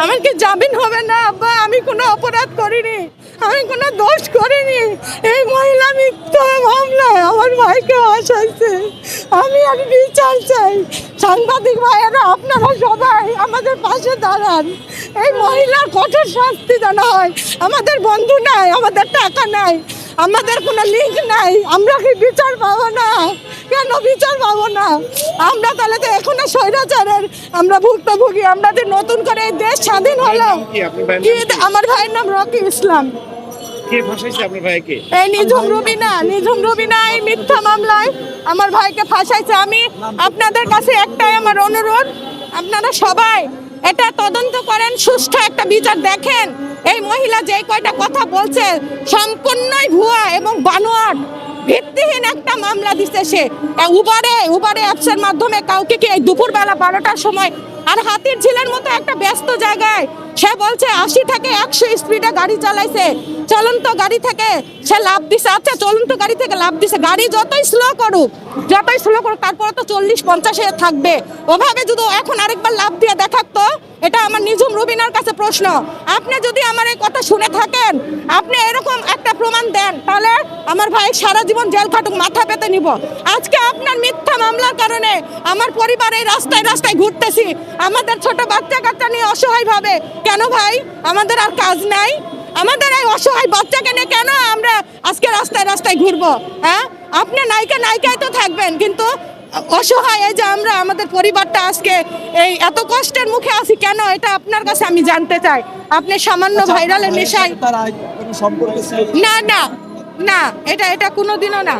আমার কি জামিন হবে না, আব্বা। আমি কোনো অপরাধ করিনি। আমি কোনো দোষ করিনি। এই মহিলা মিথ্যা মামলায় আমার ভাইকে আসাইছে। আমি আর বিচার চাই। সাংবাদিক ভাইয়েরা, আপনারা সবাই আমাদের পাশে দাঁড়ান। এই মহিলার কঠোর শাস্তি জানা হয়। আমাদের বন্ধু নাই, আমাদের টাকা নাই। আমাদের কোনো লিঙ্ক নাই। আমরা কি বিচার পাবো না? কেন বিচার পাবো না? আমরা তাহলে তো এখনও স্বৈরাচারের আমরা ভুক্তভোগী। আমরা যে নতুন করে এই দেশ স্বাধীন হলো? আমার ভাইয়ের নাম রকি ইসলাম। এই নিঝুম রুবিনা নিঝুম রুবিনা এই মিথ্যা মামলায় আমার ভাইকে ফাঁসাইছে। আমি আপনাদের কাছে একটাই আমার অনুরোধ আপনারা সবাই এটা তদন্ত করেন সুষ্ঠু একটা বিচার দেখেন। এই মহিলা যে কয়টা কথা বলছে, সম্পূর্ণই ভুয়া এবং বানোয়াট। ভিত্তিহীন একটা মামলা দিচ্ছে সে। তা উবারে উবারে অ্যাপসের মাধ্যমে কাউকে কি এই দুপুরবেলা বারোটার সময় আর হাতির ঝিলের মতো একটা ব্যস্ত জায়গায় সে বলছে, আশি থেকে একশো স্পিডে গাড়ি চালাইছে। চলন্ত গাড়ি থেকে সে লাভ দিছে। আচ্ছা চলন্ত গাড়ি থেকে লাভ দিছে। গাড়ি যতই স্লো করুক, যতই স্লো করুক, তারপরে তো চল্লিশ, পঞ্চাশে থাকবে। ওভাবে যদি এখন আরেকবার লাভ দিয়ে দেখাতো এটা প্রশ্ন আপনি যদি আমার এই কথা শুনে থাকেন, আপনি এরকম একটা প্রমাণ দেন, তাহলে আমার ভাই সারা জীবন জেল খাটুক, মাথা পেতে নিব। আজকে আপনার মিথ্যা মামলার কারণে আমার পরিবার এই রাস্তায় রাস্তায় ঘুরতেছি। আমাদের ছোট বাচ্চা কাচ্চা নিয়ে অসহায় ভাবে। কেন ভাই? আমাদের আর কাজ নাই। আমাদের এই অসহায় বাচ্চাকে নিয়ে কেন আমরা আজকে রাস্তায় রাস্তায় ঘুরবো হ্যাঁ? আপনি নায়িকা নায়িকায় তো থাকবেন, কিন্তু অসহায় এই যে আমরা আমাদের পরিবারটা আজকে এই এত কষ্টের মুখে আছি কেন এটা আপনার কাছে আমি জানতে চাই? আপনি সামান্য মেশাই আগে কোনো সম্পর্ক ছিল? না না না এটা এটা কোনোদিনও না।